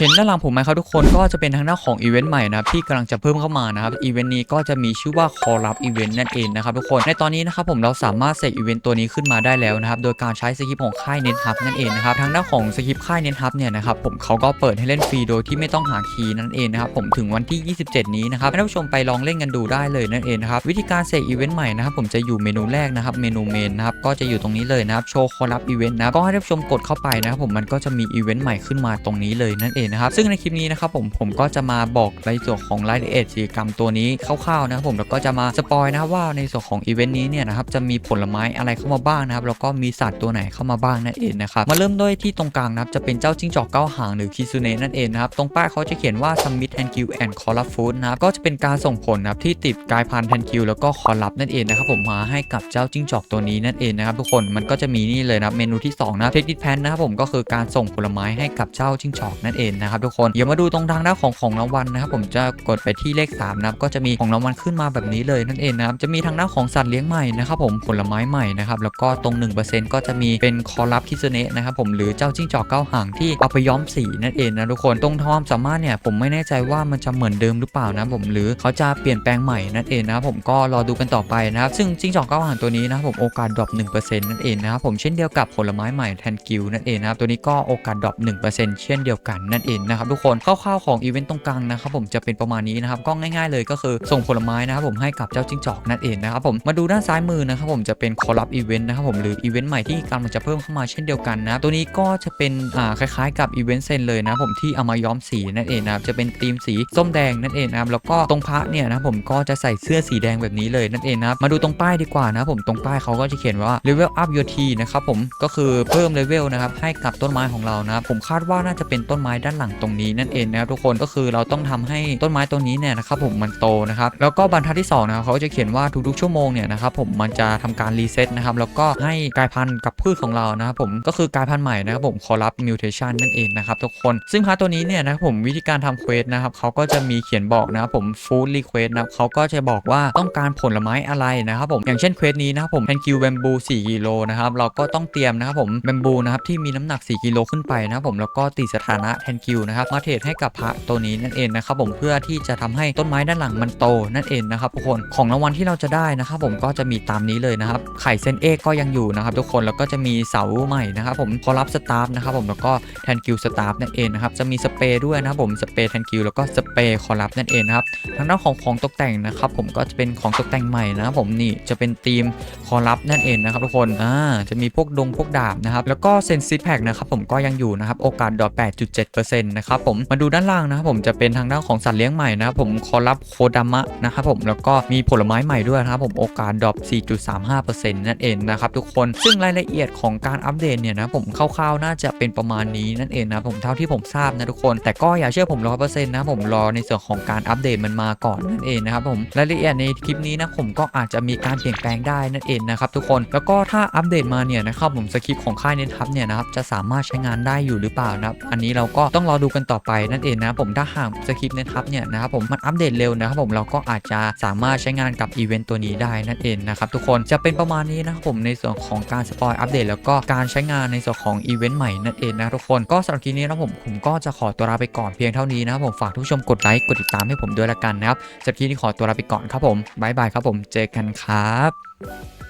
เห็นด้านหลังผมไหมครับทุกคนก็จะเป็นทางหน้าของอีเวนต์ใหม่นะครับที่กำลังจะเพิ่มเข้ามานะครับอีเวนต์นี้ก็จะมีชื่อว่าคอรับอีเวนต์นั่นเองนะครับทุกคนในตอนนี้นะครับผมเราสามารถเสกอีเวนต์ตัวนี้ขึ้นมาได้แล้วนะครับโดยการใช้สคริปต์ของค่ายเน็ตฮับนั่นเองนะครับทางด้านของสคริปต์ค่ายเน็ตฮับเนี่ยนะครับผมเขาก็เปิดให้เล่นฟรีโดยที่ไม่ต้องหาคีย์นั่นเองนะครับผมถึงวันที่ 27 นี้นะครับให้ท่านผู้ชมไปลองเล่นกันดูได้เลยนั่นเองนะครับวิธีการเสกอีเวนต์ใหม่นะครับผมจะอยู่เมนูแรกนะครับเมนูเมนนะครับก็จะอยู่ตรงนี้เลยนะครับโชว์คอรับอีเวนต์นะก็ให้ท่านผู้ชมกดเข้าไปนะครับผมมันก็จะมีอีเวนต์ใหม่ขึ้นมาตรงนี้เลยนั่นเองนะครับซึ่งในคลิปนี้นะครับผมผมก็จะมาบอกในส่วนของรายละเอียดกิจกรรมตัวนี้คร่าวๆนะครับผมแล้วก็จะมาสปอยนะครับว่าในส่วนของอีเวนต์นี้เนี่ยนะครับจะมีผลไม้อะไรเข้ามาบ้างนะครับแล้วก็มีสัตว์ตัวไหนเข้ามาบ้างนั่นเองนะครับมาเริ่มด้วยที่ตรงกลางนะครับจะเป็นเจ้าจิ้งจอกเก้าหางหรือคิซูเนะนั่นเองนะครับตรงป้ายเขาจะเขียนว่า Submit Thank you and Call up Food นะครับก็จะเป็นการส่งผลนะครับที่ติดกายพันธุ์ Thank you แล้วก็คอลับนั่นเองนะครับผมมาให้กับเจ้าจิ้งจอกตัวนี้นั่นเองนะครับทุกคนมันก็จะมีนี่เลยนะเมนูที่2นะเทคนิคแพนนะครับผมก็คือการส่งผลไม้ให้กับเจ้าจิ้งจอกนั่นเองนะครับทุกคนเดี๋ยวมาดูตรงทางด้านของของรางวัลนะครับผมจะกดไปที่เลข3นะครับก็จะมีของรางวัลขึ้นมาแบบนี้เลยนั่นเองนะครับจะมีทางด้านของสัตว์เลี้ยงใหม่นะครับผมผลไม้ใหม่นะครับแล้วก็ตรง 1%ก็จะมีเป็นคอลับคิสเนะนะครับผมหรือเจ้าจิ้งจอกเก้าหางที่เอาไปย้อมสีนั่นเองนะทุกคนตรงความสามารถเนี่ยผมไม่แน่ใจว่ามันจะเหมือนเดิมหรือเปล่านะผมหรือเขาจะเปลี่ยนแปลงใหม่นั่นเองนะครับผมก็รอดูกันต่อไปนะครับซึ่งจิ้งจอกเก้าหางตัวนี้นะครับผมโอกาสดรอป1%นั่นเองนะครับผมเช่นเดียวกับผลไม้ใหม่แทนกิวนั่นเองนะครับตัวนี้ก็โอกาสดรอป1%เช่นเดียวกันนั่นเองนะครับทุกคนคร่าวๆของอีเวนต์ตรงกลางนะครับผมจะเป็นประมาณนี้นะครับก็ง่ายๆเลยก็คือส่งผลไม้นะครับผมให้กับเจ้าจิ้งจอกนั่นเองนะครับผมมาดูด้านซ้ายมือนะครับผมจะเป็นคอลับอีเวนต์นะครับผมหรืออีเวนต์ใหม่ที่กำลังจะเพิ่มเข้ามาเช่นเดียวกันนะตัวนี้ก็จะเป็นอ่าคล้ายๆ กับอีเวนต์เซนเลยนะผมที่เอามาย้อมสีนั่นเองนะครับจะเป็นธีมสีส้มแดงนั่นเองนะครับแล้วก็ตรงพระเนี่ยนะผมก็จะใส่เสื้อสีแดงแบบนี้เลยนั่นเองนะครับมาดูตรงป้ายดีกว่านะผมตรงป้ายเขาก็จะเขียนว่า level up your tea นะครับผมก็คือเพิ่มเลเวลนะครับให้กับต้นไม้ของเรานะครับผมคาดว่าน่าจะเป็นต้นไม้ด้านหลังตรงนี้นั่นเองนะครับทุกคนก็คือเราต้องทำให้ต้นไม้ต้นนี้เนี่ยนะครับผมมันโตนะครับแล้วก็บรรทัดที่สองนะครับเขาก็จะเขียนว่าทุกๆชั่วโมงเนี่ยนะครับผมมันจะทำการรีเซ็ตนะครับแล้วก็ให้กลายพันธุ์กับพืชของเรานะครับผมก็คือกลายพันธุ์ใหม่นะครับผม corrupt mutation นั่นเองนะครับทุกคนซึ่งพาร์ทตัวนี้เนี่ยนะครับผมวิธีการทำเควสนะครับเขาก็จะมีเขียนบอกนะครับผม food request นะครับเขาก็จะบอกว่าต้องการผลไม้อะไรนะครับผมอย่างเช่นเควสนี้นะครับผม thank you bamboo 4กิโลนะครับเราก็ต้องเตรียมนะครับผม bamboo นะครับที่มีน้ำหนัก 4กิโลขึ้นไปนะครับผมแล้วก็ติดสถานะ thank you นะครับมาเทรดให้กับพระตัวนี้นั่นเองนะครับผมเพื่อที่จะทำให้ต้นไม้ด้านหลังมันโตนั่นเองนะครับทุกคนของรางวัลที่เราจะได้นะครับผมก็จะมีตามนี้เลยนะครับไข่เส้นเอกก็ยังอยู่นะครับทุกคนแล้วก็จะมีเสาใหม่นะครับผมคอรับสตาฟนะครับผมแล้วก็แทนคิวสตาฟนั่นเองนะครับจะมีสเปรย์ด้วยนะครับผมสเปรย์แทนคิวแล้วก็สเปรย์คอรับนั่นเองนะครับทางด้านของของตกแต่งนะครับผมก็จะเป็นของตกแต่งใหม่นะครับผมนี่จะเป็นธีมคอรับนั่นเองนะครับทุกคนอ่าจะมีพวกดงพวกดาบนะครับแล้วก็เซนซิแพคนะครับผมก็ยังอยู่นะครับโอกาสดอท8.7%นะครับผมมาดูด้านล่างนะครับผมจะเป็นทางด้านของสัตว์เลี้ยงใหม่นะครับผมคอรับโคดามะนะครับผมแล้วก็มีผลไม้ใหม่ด้วยนะครับผมโอกาสดรอป 4.35%นั่นเองนะครับทุกคนซึ่งรายละเอียดของการอัปเดตเนี่ยนะผมคร่าวๆน่าจะเป็นประมาณนี้นั่นเองนะผมเท่าที่ผมทราบนะทุกคน แต่ก็อย่าเชื่อผมร้อยเปอร์เซ็นต์นะผมรอในส่วนของการอัปเดตมันมาก่อนนั่นเองนะครับผมรายละเอียดในคลิปนี้นะผมก็อาจจะมีการเปลี่ยนแปลงได้นั่นเองนะครับทุกคนแล้วก็ถ้าอัปเดตมาเนี่ยนะครับผมสคริปต์ของค่ายเน้นทับเนี่ยนะครับจะสามารถใช้งานได้อยู่หรือเปล่านะครับอันนี้เราก็ต้องรอดูกันต่อไปนั่นเองนะผมถ้าหากสคริปต์น้นทับเนี่ยนะครับผมมันอัปเดตเร็วนะครับผมเราก็อาจจะสามารถใช้งานกับอีเวนต์ตัวนี้ได้นั่นเองนะครับทุกคนจะเป็นประมาณนี้นะครับผมในส่วนของการสปอยอัปเดตแล้วก็การใช้งานในส่วนของอีเวนต์ใหม่นั่นเองนะทุกคนก็สำหรับคลิปนี้นะผมผมก็จะขอตัวลาไปก่อนเพียงเท่านี้นะครับผมฝากทุกชมกดไลค์กดติดตามให้ผมด้วยละกันนะครับสำหรับคลิปนี้ขอตัวลาไปก่อนครับผมบายบายครับผมเจอกันครับ